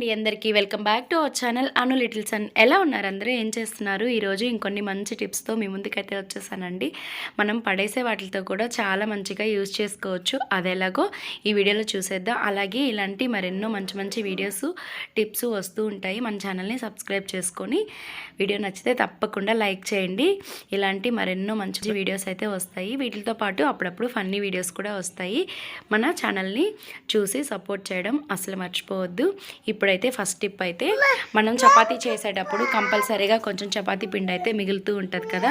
అండి అందరికీ. Welcome back to our channel Anu little son. ఎలా ఉన్నారు అందరూ? ఏం చేస్తున్నారు? ఈరోజు ఇంకొన్ని మంచి టిప్స్తో మీ ముందుకైతే వచ్చేసానండి. మనం పడేసే వాటితో కూడా చాలా మంచిగా యూజ్ చేసుకోవచ్చు. అది ఎలాగో ఈ వీడియోలో చూసేద్దాం. అలాగే ఇలాంటి మరెన్నో మంచి మంచి వీడియోస్ టిప్స్ వస్తూ ఉంటాయి. మన ఛానల్ని సబ్స్క్రైబ్ చేసుకొని వీడియో నచ్చితే తప్పకుండా లైక్ చేయండి. ఇలాంటి మరెన్నో మంచి వీడియోస్ అయితే వస్తాయి. వీటితో పాటు అప్పుడప్పుడు ఫన్నీ వీడియోస్ కూడా వస్తాయి. మన ఛానల్ని చూసి సపోర్ట్ చేయడం అసలు మర్చిపోవద్దు. ఇప్పుడు ఇప్పుడైతే ఫస్ట్ టిప్ అయితే మనం చపాతీ చేసేటప్పుడు కంపల్సరీగా కొంచెం చపాతీ పిండి అయితే మిగులుతూ ఉంటుంది కదా.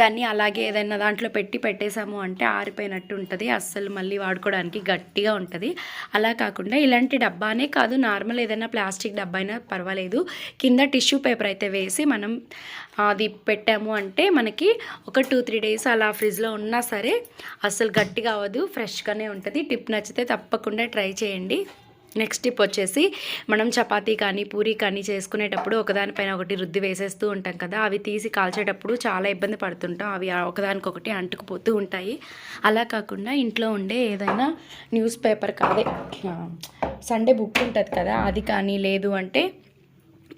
దాన్ని అలాగే ఏదైనా దాంట్లో పెట్టి పెట్టేశాము అంటే ఆరిపోయినట్టు ఉంటుంది. అస్సలు మళ్ళీ వాడుకోవడానికి గట్టిగా ఉంటుంది. అలా కాకుండా ఇలాంటి డబ్బానే కాదు నార్మల్ ఏదైనా ప్లాస్టిక్ డబ్బా అయినా పర్వాలేదు. కింద టిష్యూ పేపర్ అయితే వేసి మనం అది పెట్టాము అంటే మనకి ఒక టూ త్రీ డేస్ అలా ఫ్రిడ్జ్లో ఉన్నా సరే అస్సలు గట్టిగా అవ్వదు ఫ్రెష్గానే ఉంటుంది. టిప్ నచ్చితే తప్పకుండా ట్రై చేయండి. నెక్స్ట్ టిప్ వచ్చేసి మనం చపాతీ కానీ పూరి కానీ చేసుకునేటప్పుడు ఒకదానిపైన ఒకటి రుద్ది వేసేస్తూ ఉంటాం కదా. అవి తీసి కాల్చేటప్పుడు చాలా ఇబ్బంది పడుతుంటాం. అవి ఒకదానికొకటి అంటుకుపోతూ ఉంటాయి. అలా కాకుండా ఇంట్లో ఉండే ఏదైనా న్యూస్ పేపర్ కాదే సండే బుక్ ఉంటుంది కదా అది కానీ లేదు అంటే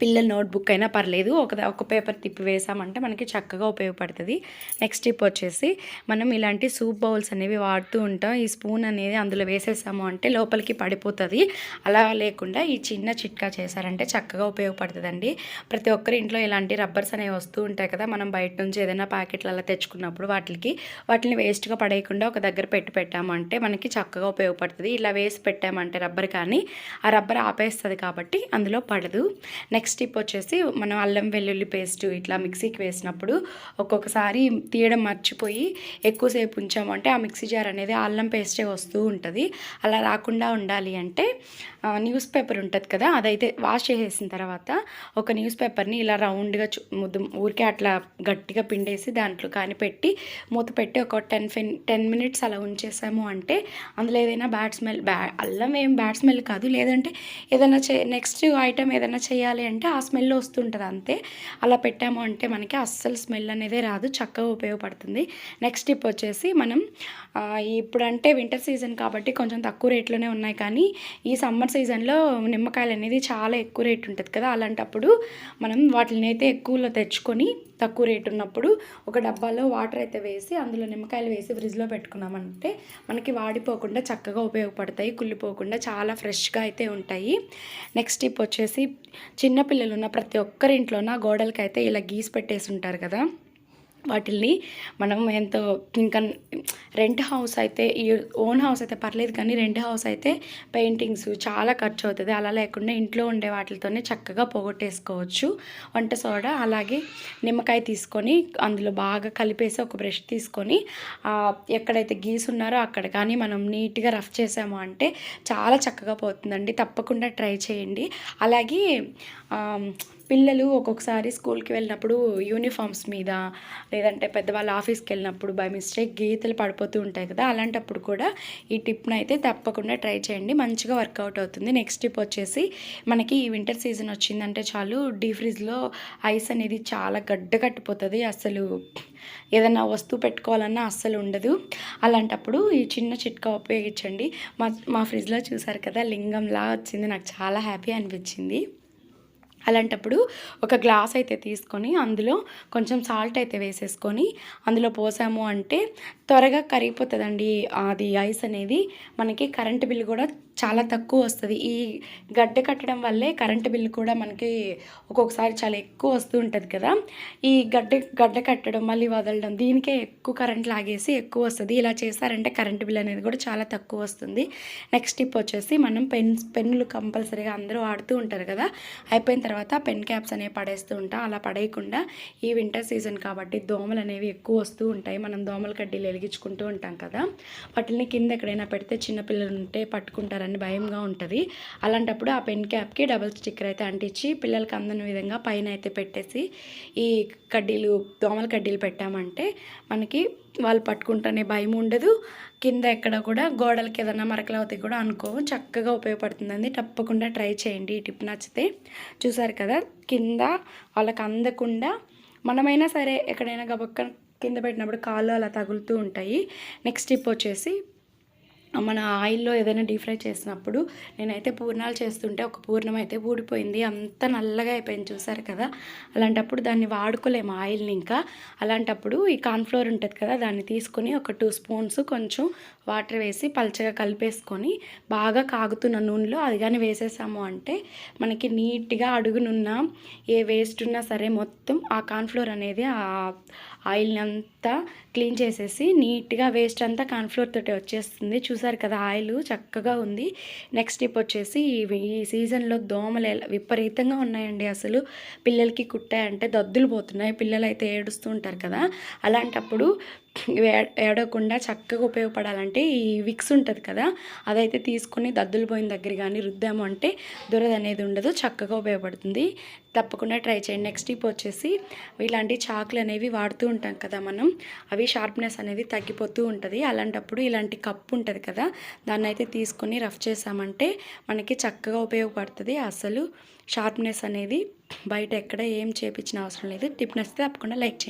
పిల్లల నోట్బుక్ అయినా పర్లేదు. ఒక ఒక పేపర్ తిప్పి వేసామంటే మనకి చక్కగా ఉపయోగపడుతుంది. నెక్స్ట్ టిప్ వచ్చేసి మనం ఇలాంటి సూప్ బౌల్స్ అనేవి వాడుతూ ఉంటాం. ఈ స్పూన్ అనేది అందులో వేసేసాము అంటే లోపలికి పడిపోతుంది. అలా లేకుండా ఈ చిన్న చిట్కా చేశారంటే చక్కగా ఉపయోగపడుతుందండి. ప్రతి ఒక్కరి ఇంట్లో ఇలాంటి రబ్బర్స్ అనేవి వస్తూ ఉంటాయి కదా మనం బయట నుంచి ఏదైనా ప్యాకెట్లు అలా తెచ్చుకున్నప్పుడు వాటికి వాటిని వేస్ట్గా పడేయకుండా ఒక దగ్గర పెట్టి పెట్టామంటే మనకి చక్కగా ఉపయోగపడుతుంది. ఇలా వేసి పెట్టామంటే రబ్బర్ కానీ ఆ రబ్బర్ ఆపేస్తుంది కాబట్టి అందులో పడదు. నెక్స్ట్ టిప్ వచ్చేసి మనం అల్లం వెల్లుల్లి పేస్ట్ ఇట్లా మిక్సీకి వేసినప్పుడు ఒక్కొక్కసారి తీయడం మర్చిపోయి ఎక్కువసేపు ఉంచామంటే ఆ మిక్సీ జార్ అనేది అల్లం పేస్టే వస్తూ ఉంటుంది. అలా రాకుండా ఉండాలి అంటే న్యూస్ పేపర్ ఉంటుంది కదా అదైతే వాష్ చేసేసిన తర్వాత ఒక న్యూస్ పేపర్ని ఇలా రౌండ్గా ముద్దు ఊరికే అట్లా గట్టిగా పిండేసి దాంట్లో కానీ పెట్టి మూత పెట్టి ఒక టెన్ ఫిన్ టెన్ మినిట్స్ అలా ఉంచేసాము అంటే అందులో ఏదైనా బ్యాడ్ స్మెల్ బ్యా అల్లం ఏం బ్యాడ్ స్మెల్ కాదు. లేదంటే ఏదైనా చే నెక్స్ట్ ఐటమ్ ఏదైనా చేయాలి అంటే అంటే ఆ స్మెల్ వస్తుంటుంది అంతే. అలా పెట్టాము అంటే మనకి అస్సలు స్మెల్ అనేది రాదు చక్కగా ఉపయోగపడుతుంది. నెక్స్ట్ టిప్ వచ్చేసి మనం ఇప్పుడంటే వింటర్ సీజన్ కాబట్టి కొంచెం తక్కువ రేట్లోనే ఉన్నాయి కానీ ఈ సమ్మర్ సీజన్లో నిమ్మకాయలు అనేది చాలా ఎక్కువ రేట్ ఉంటుంది కదా. అలాంటప్పుడు మనం వాటిని అయితే ఎక్కువలో తెచ్చుకొని తక్కువ రేట్ ఉన్నప్పుడు ఒక డబ్బాలో వాటర్ అయితే వేసి అందులో నిమ్మకాయలు వేసి ఫ్రిడ్జ్లో పెట్టుకున్నామంటే మనకి వాడిపోకుండా చక్కగా ఉపయోగపడతాయి కుళ్ళిపోకుండా చాలా ఫ్రెష్గా అయితే ఉంటాయి. నెక్స్ట్ టిప్ వచ్చేసి చిన్నపిల్లలు ఉన్న ప్రతి ఒక్కరింట్లోన గోడలకి అయితే ఇలా గీసి పెట్టేసి ఉంటారు కదా. వాటిల్ని మనం ఎంతో ఇంకా రెంట్ హౌస్ అయితే ఈ ఓన్ హౌస్ అయితే పర్లేదు కానీ రెంట్ హౌస్ అయితే పెయింటింగ్స్ చాలా ఖర్చు అవుతుంది అలా లేకుండా ఇంట్లో ఉండే వాటితోనే చక్కగా పోగొట్టేసుకోవచ్చు. వంట సోడా అలాగే నిమ్మకాయ తీసుకొని అందులో బాగా కలిపేసి ఒక బ్రష్ తీసుకొని ఎక్కడైతే గీసున్నారో అక్కడ కానీ మనం నీట్గా రఫ్ చేసాము అంటే చాలా చక్కగా పోతుందండి. తప్పకుండా ట్రై చేయండి. అలాగే పిల్లలు ఒక్కొక్కసారి స్కూల్కి వెళ్ళినప్పుడు యూనిఫామ్స్ మీద లేదంటే పెద్దవాళ్ళ ఆఫీస్కి వెళ్ళినప్పుడు బై మిస్టేక్ గీతలు పడిపోతూ ఉంటాయి కదా అలాంటప్పుడు కూడా ఈ టిప్ని అయితే తప్పకుండా ట్రై చేయండి. మంచిగా వర్కౌట్ అవుతుంది. నెక్స్ట్ టిప్ వచ్చేసి మనకి ఈ వింటర్ సీజన్ వచ్చిందంటే చాలు డీ ఫ్రిడ్జ్లో ఐస్ అనేది చాలా గడ్డ కట్టిపోతుంది అసలు ఏదైనా వస్తువు పెట్టుకోవాలన్నా అస్సలు ఉండదు. అలాంటప్పుడు ఈ చిన్న చిట్కా ఉపయోగించండి. మా మా ఫ్రిడ్జ్లో చూసారు కదా లింగంలా వచ్చింది. నాకు చాలా హ్యాపీ అనిపించింది. అలాంటప్పుడు ఒక గ్లాస్ అయితే తీసుకొని అందులో కొంచెం సాల్ట్ అయితే వేసేసుకొని అందులో పోసాము అంటే త్వరగా కరిగిపోతుందండి అది ఐస్ అనేది. మనకి కరెంటు బిల్ కూడా చాలా తక్కువ వస్తుంది. ఈ గడ్డ కట్టడం వల్లే కరెంటు బిల్లు కూడా మనకి ఒక్కొక్కసారి చాలా ఎక్కువ వస్తూ ఉంటుంది కదా. ఈ గడ్డ గడ్డ కట్టడం మళ్ళీ వదలడం దీనికే ఎక్కువ కరెంట్ లాగేసి ఎక్కువ వస్తుంది. ఇలా చేశారంటే కరెంటు బిల్ అనేది కూడా చాలా తక్కువ వస్తుంది. నెక్స్ట్ టిప్ వచ్చేసి మనం పెన్స్ పెన్నులు కంపల్సరీగా అందరూ వాడుతూ ఉంటారు కదా. అయిపోయిన తర్వాత పెన్ క్యాప్స్ అనేవి పడేస్తూ ఉంటాం. అలా పడేయకుండా ఈ వింటర్ సీజన్ కాబట్టి దోమలు అనేవి ఎక్కువ వస్తూ ఉంటాయి. మనం దోమల కడ్డీలు వెలిగించుకుంటూ ఉంటాం కదా. వాటిని కింద ఎక్కడైనా పెడితే చిన్నపిల్లలు ఉంటే పట్టుకుంటారని కదండి భయంగా ఉంటుంది. అలాంటప్పుడు ఆ పెన్ క్యాప్కి డబల్ స్టిక్కర్ అయితే అంటించి పిల్లలకి అందని విధంగా పైన అయితే పెట్టేసి ఈ కడ్డీలు దోమల కడ్డీలు పెట్టామంటే మనకి వాళ్ళు పట్టుకుంటేనే భయం ఉండదు. కింద ఎక్కడ కూడా గోడలకి ఏదైనా మరకలు అవుతాయి కూడా అనుకో చక్కగా ఉపయోగపడుతుందండి. తప్పకుండా ట్రై చేయండి. ఈ టిప్ నచ్చితే చూసారు కదా కింద వాళ్ళకి అందకుండా మనమైనా సరే ఎక్కడైనా గబక్క కింద పెట్టినప్పుడు కాళ్ళు అలా తగులుతూ ఉంటాయి. నెక్స్ట్ టిప్ వచ్చేసి మన ఆయిల్లో ఏదైనా డీప్ ఫ్రై చేసినప్పుడు నేనైతే పూర్ణాలు చేస్తుంటే ఒక పూర్ణం అయితే ఊడిపోయింది. అంత నల్లగా అయిపోయింది చూసారు కదా? అలాంటప్పుడు దాన్ని వాడుకోలేము ఆయిల్ని ఇంకా. అలాంటప్పుడు ఈ కార్న్ఫ్లోర్ ఉంటుంది కదా దాన్ని తీసుకొని ఒక టూ స్పూన్స్ కొంచెం వాటర్ వేసి పల్చగా కలిపేసుకొని బాగా కాగుతున్న నూనెలో అది కానీ వేసేసాము అంటే మనకి నీట్గా అడుగునున్న ఏ వేస్ట్ ఉన్నా సరే మొత్తం ఆ కార్న్ఫ్లోర్ అనేది ఆ ఆయిల్ని అంతా క్లీన్ చేసేసి నీట్గా వేస్ట్ అంతా కార్న్ఫ్లోర్ తోటి వచ్చేస్తుంది. చూసారు కదా ఆయిల్ చక్కగా ఉంది. నెక్స్ట్ టిప్ వచ్చేసి ఈ సీజన్లో దోమలు ఎలా- విపరీతంగా ఉన్నాయండి అసలు. పిల్లలకి కుట్టాయంటే దద్దులు పోతున్నాయి. పిల్లలు అయితే ఏడుస్తూ ఉంటారు కదా. అలాంటప్పుడు ఏడవకుండా చక్కగా ఉపయోగపడాలంటే ఈ విక్స్ ఉంటుంది కదా అదైతే తీసుకొని దద్దులు పోయిన దగ్గర కానీ రుద్దాము అంటే దురద అనేది ఉండదు చక్కగా ఉపయోగపడుతుంది. తప్పకుండా ట్రై చేయండి. నెక్స్ట్ టిప్ వచ్చేసి ఇలాంటి చాకులు అనేవి వాడుతూ ఉంటాం కదా మనం అవి షార్ప్నెస్ అనేది తగ్గిపోతూ ఉంటుంది. అలాంటప్పుడు ఇలాంటి కప్పు ఉంటుంది కదా దాన్ని అయితే తీసుకొని రఫ్ చేసామంటే మనకి చక్కగా ఉపయోగపడుతుంది. అసలు షార్ప్నెస్ అనేది బయట ఎక్కడ ఏం చేపించిన అవసరం లేదు. టిప్ నచ్చితే తప్పకుండా లైక్ చేయండి.